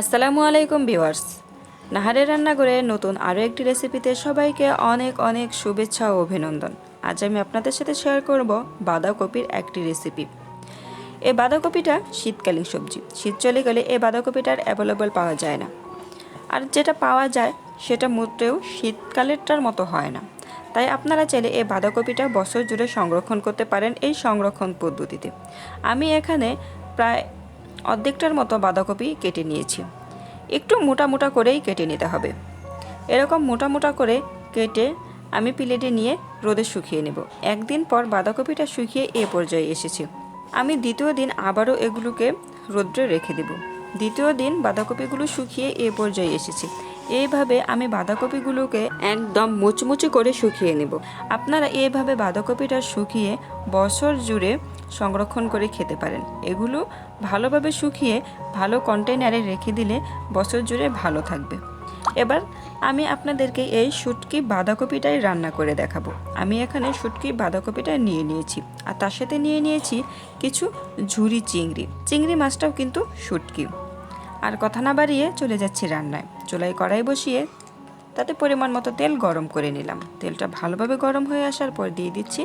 আসসালামু আলাইকুম ভিউয়ার্স। নাহারের রান্নাঘরে নতুন আরও একটি রেসিপিতে সবাইকে অনেক অনেক শুভেচ্ছা ও অভিনন্দন। আজ আমি আপনাদের সাথে শেয়ার করব বাঁধাকপির একটি রেসিপি। এই বাঁধাকপিটা শীতকালীন সবজি। শীত চলে গেলে এই বাঁধাকপিটার অ্যাভেলেবল পাওয়া যায় না। আর যেটা পাওয়া যায় সেটা মোটেও শীতকালেরটার মতো হয় না। তাই আপনারা চাইলে এই বাঁধাকপিটা বছর জুড়ে সংরক্ষণ করতে পারেন এই সংরক্ষণ পদ্ধতিতে। আমি এখানে প্রায় অর্ধেকটার মতো বাঁধাকপি কেটে নিয়েছি। একটু মোটা মোটা করেই কেটে নিতে হবে। এরকম মোটা মোটা করে কেটে আমি প্লেটে নিয়ে রোদে শুকিয়ে নেব। একদিন পর বাঁধাকপিটা শুকিয়ে এ পর্যায়ে এসেছি। আমি দ্বিতীয় দিন আবারও এগুলোকে রোদ্রে রেখে দেব। দ্বিতীয় দিন বাঁধাকপিগুলো শুকিয়ে এ পর্যায়ে এসেছি। এইভাবে আমি বাঁধাকপিগুলোকে একদম মুচমুচে করে শুকিয়ে নেব। আপনারা এইভাবে বাঁধাকপিটা শুকিয়ে বছর জুড়ে সংরক্ষণ করে খেতে পারেন। এগুলো ভালোভাবে শুকিয়ে ভালো কন্টেনারে রেখে দিলে বছর জুড়ে ভালো থাকবে। এবার আমি আপনাদেরকে এই শুটকি বাঁধাকপিটাই রান্না করে দেখাবো। আমি এখানে শুটকি বাঁধাকপিটা নিয়ে নিয়েছি আর তার সাথে নিয়ে নিয়েছি কিছু ঝুরি চিংড়ি। চিংড়ি মাছটাও কিন্তু শুটকি। আর কথা না বাড়িয়ে চলে যাচ্ছি রান্নায়। চুলায় কড়াই বসিয়ে তাতে পরিমাণ মতো তেল গরম করে নিলাম। তেলটা ভালোভাবে গরম হয়ে আসার পর দিয়ে দিচ্ছি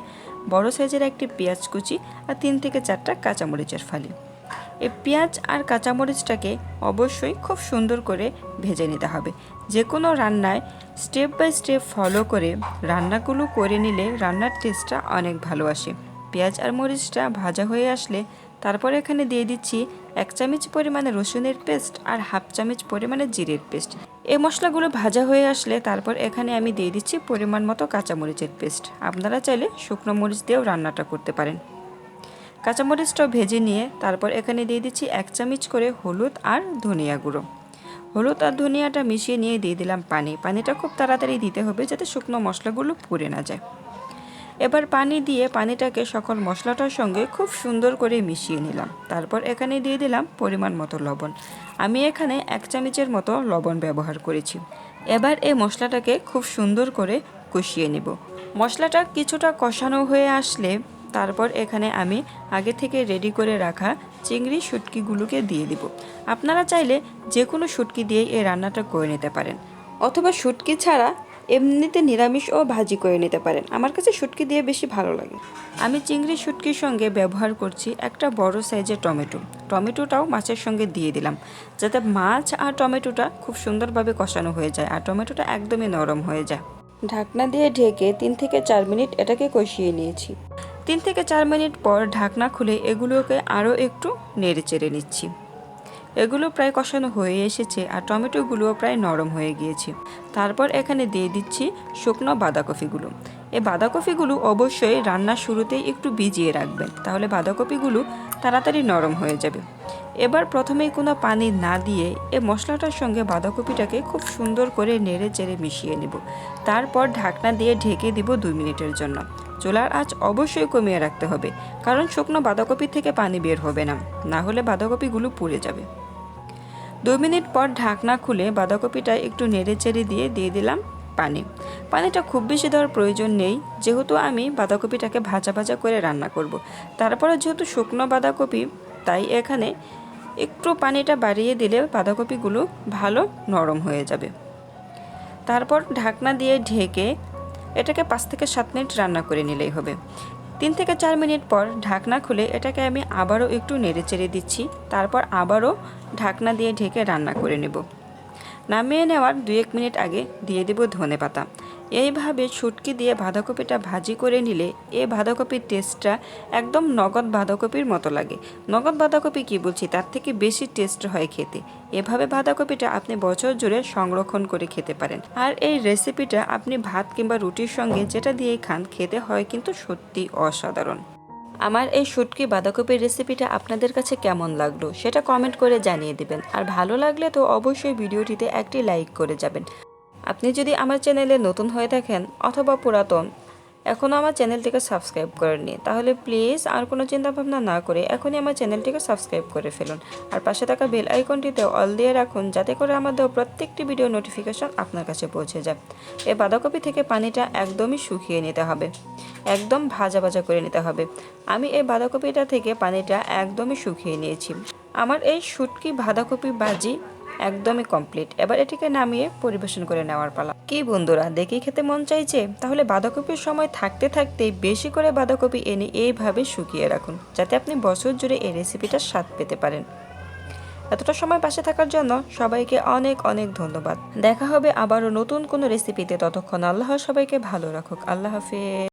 বড় সাইজের একটি পেঁয়াজ কুচি আর তিন থেকে চারটা কাঁচামরিচের ফালি। এই পেঁয়াজ আর কাঁচামরিচটাকে অবশ্যই খুব সুন্দর করে ভেজে নিতে হবে। যে কোনো রান্নায় স্টেপ বাই স্টেপ ফলো করে রান্নাগুলো করে নিলে রান্নার টেস্টটা অনেক ভালো আসে। পেঁয়াজ আর মরিচটা ভাজা হয়ে আসলে তারপর এখানে দিয়ে দিচ্ছি এক চামচ পরিমাণে রসুনের পেস্ট আর হাফ চামচ পরিমাণে জিরের পেস্ট। এই মশলাগুলো ভাজা হয়ে আসলে তারপর এখানে আমি দিয়ে দিচ্ছি পরিমাণ মতো কাঁচামরিচের পেস্ট। আপনারা চাইলে শুকনো মরিচ দিয়েও রান্নাটা করতে পারেন। কাঁচামরিচটাও ভেজে নিয়ে তারপর এখানে দিয়ে দিচ্ছি এক চামচ করে হলুদ আর ধনিয়া গুঁড়ো। হলুদ আর ধনিয়াটা মিশিয়ে নিয়ে দিয়ে দিলাম পানি। পানিটা খুব তাড়াতাড়ি দিতে হবে যাতে শুকনো মশলাগুলো পুড়ে না যায়। এবার পানি দিয়ে পানিটাকে সকল মশলাটার সঙ্গে খুব সুন্দর করে মিশিয়ে নিলাম। তারপর এখানে দিয়ে দিলাম পরিমাণ মতো লবণ। আমি এখানে এক চামচের মতো লবণ ব্যবহার করেছি। এবার এই মশলাটাকে খুব সুন্দর করে কষিয়ে নেব। মশলাটা কিছুটা কষানো হয়ে আসলে তারপর এখানে আমি আগে থেকে রেডি করে রাখা চিংড়ি শুটকিগুলোকে দিয়ে দিব। আপনারা চাইলে যে কোনো শুটকি দিয়ে এই রান্নাটা করে নিতে পারেন। অথবা শুটকি ছাড়া এমনিতে নিরামিষ ও ভাজি করে নিতে পারেন। আমার কাছে শুটকি দিয়ে বেশি ভালো লাগে। আমি চিংড়ি শুটকির সঙ্গে ব্যবহার করছি একটা বড় সাইজের টমেটো। টমেটোটাও মাছের সঙ্গে দিয়ে দিলাম যাতে মাছ আর টমেটোটা খুব সুন্দরভাবে কষানো হয়ে যায় আর টমেটোটা একদমই নরম হয়ে যায়। ঢাকনা দিয়ে ঢেকে তিন থেকে চার মিনিট এটাকে কষিয়ে নিয়েছি। তিন থেকে চার মিনিট পর ঢাকনা খুলে এগুলোকে আরও একটু নেড়ে চেড়ে নিচ্ছি। এগুলো প্রায় কষানো হয়ে এসেছে আর টমেটোগুলোও প্রায় নরম হয়ে গিয়েছে। তারপর এখানে দিয়ে দিচ্ছি শুকনো বাঁধাকপিগুলো। এই বাঁধাকপিগুলো অবশ্যই রান্নার শুরুতেই একটু ভিজিয়ে রাখবেন, তাহলে বাঁধাকপিগুলো তাড়াতাড়ি নরম হয়ে যাবে। এবার প্রথমেই কোনো পানি না দিয়ে এই মশলাটার সঙ্গে বাঁধাকপিটাকে খুব সুন্দর করে নেড়ে চেড়ে মিশিয়ে নেব। তারপর ঢাকনা দিয়ে ঢেকে দিব দুই মিনিটের জন্য। চুলার আঁচ অবশ্যই কমিয়ে রাখতে হবে, কারণ শুকনো বাঁধাকপি থেকে পানি বের হবে না না হলে বাঁধাকপিগুলো পুড়ে যাবে। দুই মিনিট পর ঢাকনা খুলে বাঁধাকপিটা একটু নেড়ে চেড়ে দিয়ে দিয়ে দিলাম পানি। পানিটা খুব বেশি দেওয়ার প্রয়োজন নেই, যেহেতু আমি বাঁধাকপিটাকে ভাজা ভাজা করে রান্না করব। তারপরে যেহেতু শুকনো বাঁধাকপি, তাই এখানে একটু পানিটা বাড়িয়ে দিলে বাঁধাকপিগুলো ভালো নরম হয়ে যাবে। তারপর ঢাকনা দিয়ে ঢেকে এটাকে পাঁচ থেকে সাত মিনিট রান্না করে নিলেই হবে। তিন থেকে চার মিনিট পর ঢাকনা খুলে এটাকে আমি আবারও একটু নেড়ে চেড়ে দিচ্ছি, তারপর আবারও ঢাকনা দিয়ে ঢেকে রান্না করে নেব। নামিয়ে নেওয়ার দু এক মিনিট আগে দিয়ে দেব ধনে পাতা এইভাবে ছুটকি দিয়ে বাঁধাকপিটা ভাজি করে নিলে এই বাঁধাকপির টেস্টটা একদম নগদ বাঁধাকপির মতো লাগে। নগদ বাঁধাকপি কি বলছি? তার থেকে বেশি টেস্ট হয় খেতে। এভাবে বাঁধাকপিটা আপনি বছর জুড়ে সংরক্ষণ করে খেতে পারেন। আর এই রেসিপিটা আপনি ভাত কিংবা রুটির সঙ্গে যেটা দিয়ে খান, খেতে হয় কিন্তু সত্যি অসাধারণ। আমার এই শুটকি বাঁধাকপির রেসিপিটা আপনাদের কাছে কেমন লাগল? সেটা কমেন্ট করে জানিয়ে দেবেন। আর ভালো লাগলে তো অবশ্যই ভিডিওটিতে একটি লাইক করে যাবেন। আপনি যদি আমার চ্যানেলে নতুন হয়ে থাকেন অথবা পুরাতন, এখনও আমার চ্যানেলটিকে সাবস্ক্রাইব করেননি, তাহলে প্লিজ আর কোনো চিন্তাভাবনা না করে এখনই আমার চ্যানেলটিকে সাবস্ক্রাইব করে ফেলুন। আর পাশে থাকা বেল আইকনটিতে অল দিয়ে রাখুন, যাতে করে আমার দেওয়া প্রত্যেকটি ভিডিও নোটিফিকেশন আপনার কাছে পৌঁছে যায়। এই বাঁধাকপি থেকে পানিটা একদমই শুকিয়ে নিতে হবে, একদম ভাজা ভাজা করে নিতে হবে। আমি এই বাঁধাকপিটা থেকে পানিটা একদমই শুকিয়ে নিয়েছি। আমার এই শুটকি বাঁধাকপি ভাজি একদমই কমপ্লিট এবার এটিকে নামিয়ে পরিবেশন করে নেওয়ার পালা। কি বন্ধুরা, দেখেই খেতে মন চাইছে? তাহলে বাঁধাকপির সময় থাকতে থাকতে বেশি করে বাঁধাকপি এনে এইভাবে শুকিয়ে রাখুন, যাতে আপনি বছর জুড়ে এই রেসিপিটার স্বাদ পেতে পারেন। এতটা সময় পাশে থাকার জন্য সবাইকে অনেক অনেক ধন্যবাদ। দেখা হবে আবারও নতুন কোনো রেসিপিতে ততক্ষণ আল্লাহ সবাইকে ভালো রাখুক। আল্লাহ হাফেজ।